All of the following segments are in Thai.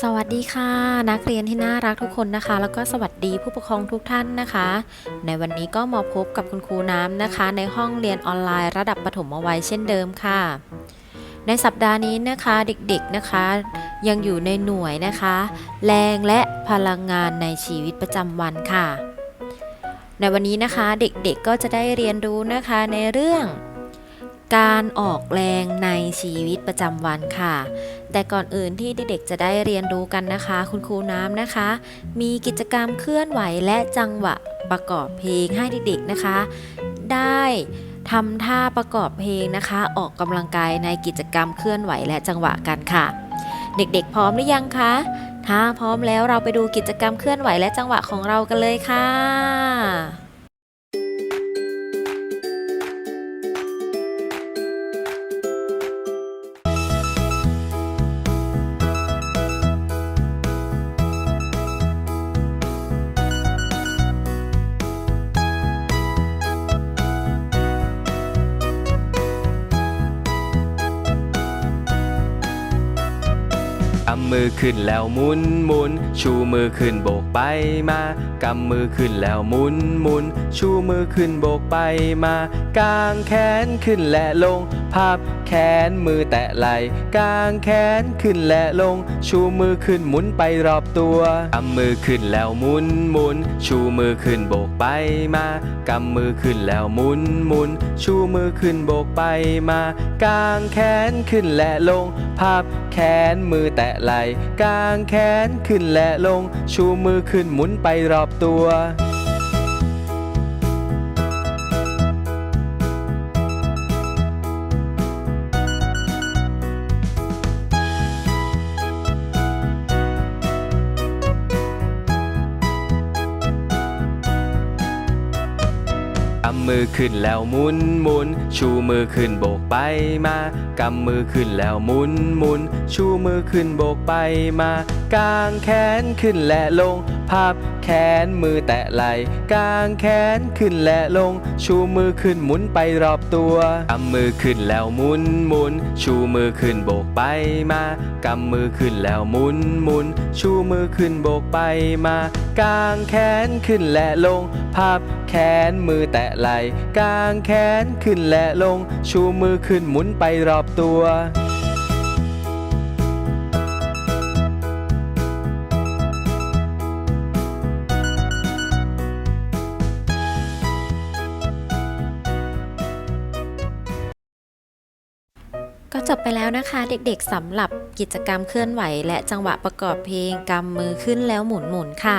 สวัสดีค่ะ นักเรียนที่น่ารักทุกคนนะคะ แล้วก็สวัสดีผู้ปกครองทุกท่านนะคะ ในวันนี้ก็มาพบกับคุณครูน้ำนะคะ ในห้องเรียนออนไลน์ระดับปฐมวัยเช่นเดิมค่ะ ในสัปดาห์นี้นะคะเด็กๆนะคะ ยังอยู่ในหน่วยนะคะ แรงและพลังงานในชีวิตประจำวันค่ะ ในวันนี้นะคะเด็กๆก็จะได้เรียนรู้นะคะในเรื่อง การออกแรงในชีวิตประจำวันค่ะ แต่ก่อนอื่นที่เด็กๆจะได้เรียนรู้กันนะคะ คุณครูน้ำนะคะ มีกิจกรรมเคลื่อนไหวและจังหวะประกอบเพลงให้เด็กๆนะคะ ได้ทำท่าประกอบเพลงนะคะ ออกกำลังกายในกิจกรรมเคลื่อนไหวและจังหวะกันค่ะ เด็กๆ พร้อมหรือยังคะถ้าพร้อมแล้วเราไปดูกิจกรรมเคลื่อนไหวและจังหวะของเรากันเลยค่ะำมือขึ้นแล้วหมุนหมุน ชูมือขึ้นโบกไปมากำมือขึ้นแล้วหมุนหมุน ชูมือขึ้นโบกไปมากางแขนขึ้นและลง พับแขนมือแตะไหล่กางแขนขึ้นและลง ชูมือขึ้นหมุนไปรอบตัวกำมือขึ้นแล้วหมุนหมุน ชูมือขึ้นโบกไปมากำมือขึ้นแล้วหมุนหมุน ชูมือขึ้นโบกไปมากางแขนขึ้นและลง พับแขนมือแตะไหล่กางแขนขึ้นและลง ชูมือขึ้นหมุนไปรอบตัวำมือขึ้นแล้วหมุนหมุน ชูมือขึ้นโบกไปมากำมือขึ้นแล้วหมุนหมุน ชูมือขึ้นโบกไปมากางแขนขึ้นและลง พับแขนมือแตะไหล่กางแขนขึ้นและลง ชูมือขึ้นหมุนไปรอบตัวกำมือขึ้นแล้วหมุนหมุน ชูมือขึ้นโบกไปมากำมือขึ้นแล้วหมุนหมุน ชูมือขึ้นโบกไปมากางแขนขึ้นและลง พับแขนมือแตะไหล่กางแขนขึ้นและลง ชูมือขึ้นหมุนไปรอบตัว จบไปแล้วนะคะ เด็กๆสำหรับกิจกรรมเคลื่อนไหว และจังหวะประกอบเพลงกำมือขึ้นแล้วหมุนหมุนค่ะ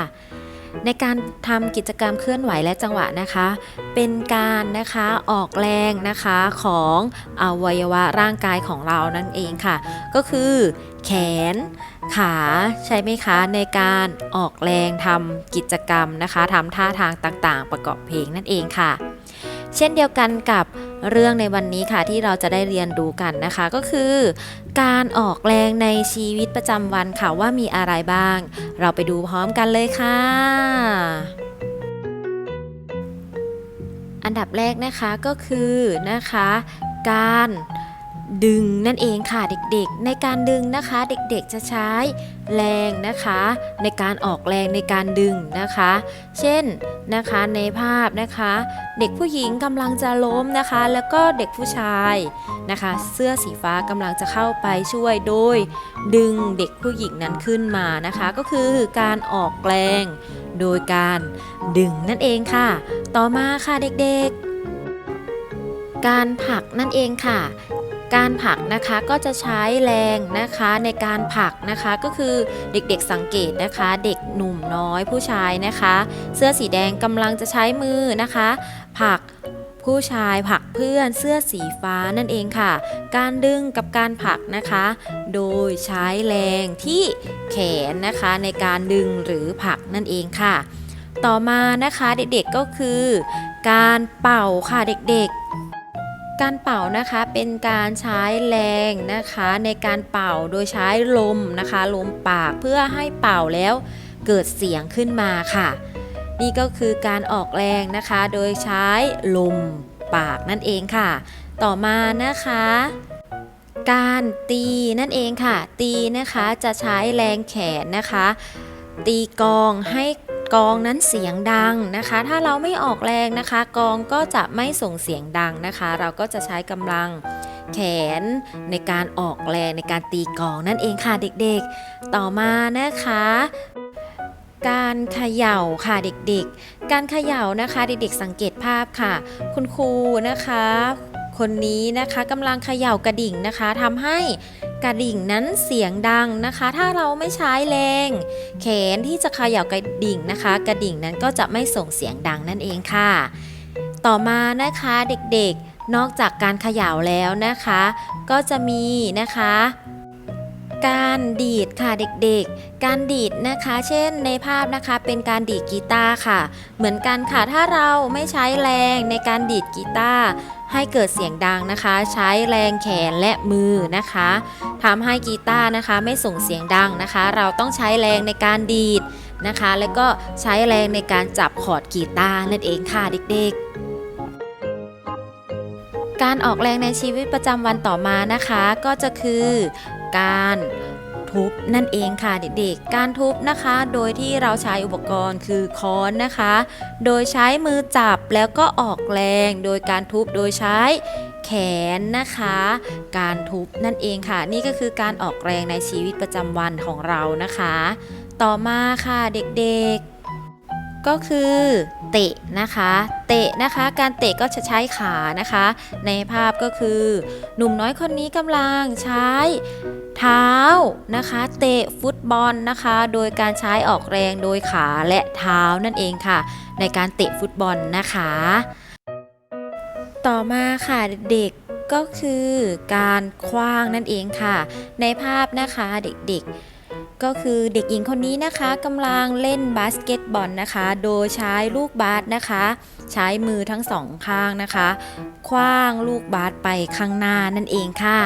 ในการทำกิจกรรมเคลื่อนไหวและจังหวะนะคะ เป็นการนะคะออกแรงนะคะของอวัยวะร่างกายของเรานั่นเองค่ะ ก็คือแขนขาใช่ไหมคะในการออกแรงทำกิจกรรมนะคะทำท่าทางต่างๆ ประกอบเพลงนั่นเองค่ะ เช่นเดียวกันกับเรื่องในวันนี้ค่ะที่เราจะได้เรียนรู้กันนะคะ ก็คือ การออกแรงในชีวิตประจำวันค่ะว่ามีอะไรบ้าง เราไปดูพร้อมกันเลยค่ะอันดับแรกนะคะก็คือนะคะ การ ดึงนั่นเองค่ะเด็กๆ ในการดึงนะคะ เด็กๆจะใช้แรงนะคะ ในการออกแรงในการดึงนะคะ เช่นนะคะในภาพนะคะ เด็กผู้หญิงกำลังจะล้มนะคะ แล้วก็เด็กผู้ชายนะคะ เสื้อสีฟ้ากำลังจะเข้าไปช่วยโดย ดึงเด็กผู้หญิงนั้นขึ้นมานะคะ ก็คือการออกแรงโดยการดึงนั่นเองค่ะ ต่อมาค่ะเด็กๆ การผลักนั่นเองค่ะ การผลักนะคะก็จะใช้แรงนะคะในการผลักนะคะก็คือเด็กๆสังเกตนะคะ เด็กหนุ่มน้อยผู้ชายนะคะ เสื้อสีแดงกำลังจะใช้มือนะคะผลักผู้ชายผลักเพื่อนเสื้อสีฟ้านั่นเองค่ะ การดึงกับการผลักนะคะ โดยใช้แรงที่แขนนะคะในการดึงหรือผลักนั่นเองค่ะ ต่อมานะคะเด็กๆก็คือ การเป่าค่ะเด็กๆ การเป่านะคะเป็นการใช้แรงนะคะในการเป่าโดยใช้ลมนะคะลมปากเพื่อให้เป่าแล้วเกิดเสียงขึ้นมาค่ะ นี่ก็คือการออกแรงนะคะ โดยใช้ลมปากนั่นเองค่ะ ต่อมานะคะ การตีนั่นเองค่ะ ตีนะคะจะใช้แรงแขนนะคะ ตีกองให้ กองนั้นเสียงดังนะคะ ถ้าเราไม่ออกแรงนะคะ กองก็จะไม่ส่งเสียงดังนะคะ เราก็จะใช้กำลังแขนในการออกแรงในการตีกองนั่นเองค่ะเด็กๆ ต่อมานะคะ การเขย่าค่ะเด็กๆ การเขย่านะคะเด็กๆสังเกตภาพค่ะ คุณครูนะคะ คนนี้นะคะกำลังเขย่ากระดิ่งนะคะทำให้ กระดิ่งนั้นเสียงดังนะคะ ถ้าเราไม่ใช้แรงแขนที่จะเขย่ากระดิ่งนะคะ กระดิ่งนั้นก็จะไม่ส่งเสียงดังนั่นเองค่ะ ต่อมานะคะเด็กๆนอกจากการเขย่าแล้วนะคะ ก็จะมีนะคะ การดีดค่ะเด็กๆ การดีดนะคะ เช่นในภาพนะคะเป็นการดีดกีตาร์ค่ะ เหมือนกันค่ะถ้าเราไม่ใช้แรงในการดีดกีตาร์ให้เกิดเสียงดังนะคะ ใช้แรงแขนและมือนะคะทำให้กีตาร์นะคะไม่ส่งเสียงดังนะคะ เราต้องใช้แรงในการดีดนะคะ แล้วก็ใช้แรงในการจับคอร์ดกีตาร์นั่นเองค่ะเด็กๆการออกแรงในชีวิตประจำวันต่อมานะคะ ก็จะคือ การทุบนั่นเองค่ะเด็กๆ การทุบนะคะ โดยที่เราใช้อุปกรณ์คือค้อนนะคะ โดยใช้มือจับแล้วก็ออกแรง โดยการทุบโดยใช้แขนนะคะ การทุบนั่นเองค่ะ นี่ก็คือการออกแรงในชีวิตประจำวันของเรานะคะ ต่อมาค่ะเด็กๆ ก็คือเตะนะคะ เตะนะคะ การเตะก็จะใช้ขานะคะ ในภาพก็คือ หนุ่มน้อยคนนี้กำลังใช้เท้านะคะ เตะฟุตบอลนะคะ โดยการใช้ออกแรงโดยขาและเท้านั่นเองค่ะ ในการเตะฟุตบอลนะคะ ต่อมาค่ะเด็กๆก็คือการคว้างนั่นเองค่ะ ในภาพนะคะเด็กๆ ก็คือเด็กหญิงคนนี้นะคะกำลังเล่นบาสเกตบอลนะคะ โดยใช้ลูกบาสนะคะ ใช้มือทั้งสองข้างนะคะ คว้างลูกบาสไปข้างหน้านั่นเองค่ะ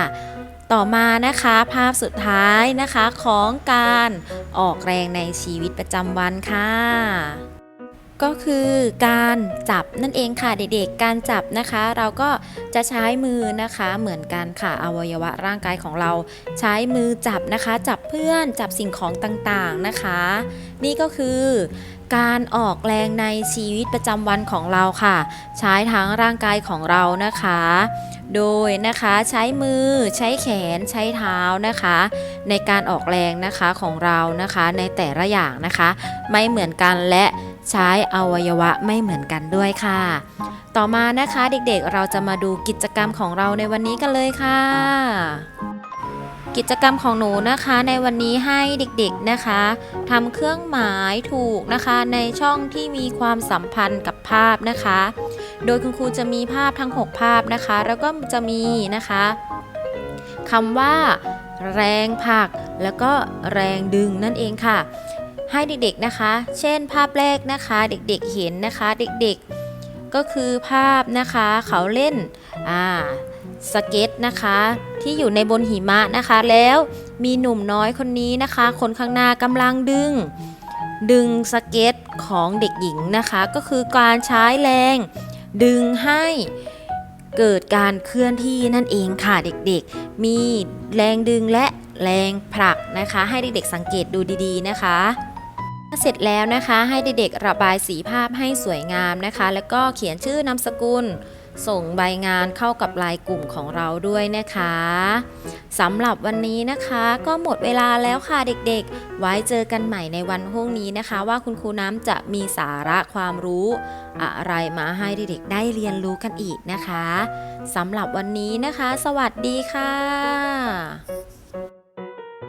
ต่อมานะคะภาพสุดท้ายนะคะของการออกแรงในชีวิตประจำวันค่ะ ก็คือการจับนั่นเองค่ะเด็กๆ การจับนะคะ เราก็จะใช้มือนะคะเหมือนกันค่ะอวัยวะร่างกายของเราใช้มือจับนะคะ จับเพื่อนจับสิ่งของต่างๆนะคะ นี่ก็คือการออกแรงในชีวิตประจำวันของเราค่ะ ใช้ทั้งร่างกายของเรานะคะ โดยนะคะใช้มือใช้แขนใช้เท้านะคะ ในการออกแรงนะคะของเรานะคะในแต่ละอย่างนะคะ ไม่เหมือนกันและ ใช้อวัยวะไม่เหมือนกันด้วยค่ะ ต่อมานะคะเด็กๆเราจะมาดูกิจกรรมของเราในวันนี้กันเลยค่ะ กิจกรรมของหนูนะคะในวันนี้ให้เด็กๆนะคะทำเครื่องหมายถูกนะคะในช่องที่มีความสัมพันธ์กับภาพนะคะ โดยคุณครูจะมีภาพทั้ง 6 ภาพนะคะ แล้วก็จะมีนะคะคำว่าแรงผลักแล้วก็แรงดึงนั่นเองค่ะ ให้เด็กๆนะคะ เช่นภาพแรกนะคะเด็กๆเห็นนะคะ เด็กๆก็คือภาพนะคะเขาเล่นอ่าสเก็ตนะคะที่อยู่ในบนหิมะนะคะ แล้วมีหนุ่มน้อยคนนี้นะคะ คนข้างหน้ากำลังดึง ดึงสเก็ตของเด็กหญิงนะคะ ก็คือการใช้แรง ดึงให้เกิดการเคลื่อนที่นั่นเองค่ะเด็กๆ มีแรงดึงและแรงผลักนะคะ ให้เด็กๆสังเกตดูดีๆนะคะ เสร็จแล้วนะคะให้เด็กๆระบายสีภาพให้สวยงามนะคะ แล้วก็เขียนชื่อนามสกุล ส่งใบงานเข้ากับลายกลุ่มของเราด้วยนะคะสำหรับวันนี้นะคะ ก็หมดเวลาแล้วค่ะเด็กๆ ไว้เจอกันใหม่ในวันพรุ่งนี้นะคะ ว่าคุณครูน้ำจะมีสาระความรู้ อะไรมาให้เด็กๆได้เรียนรู้กันอีกนะคะสำหรับวันนี้นะคะ สวัสดีค่ะ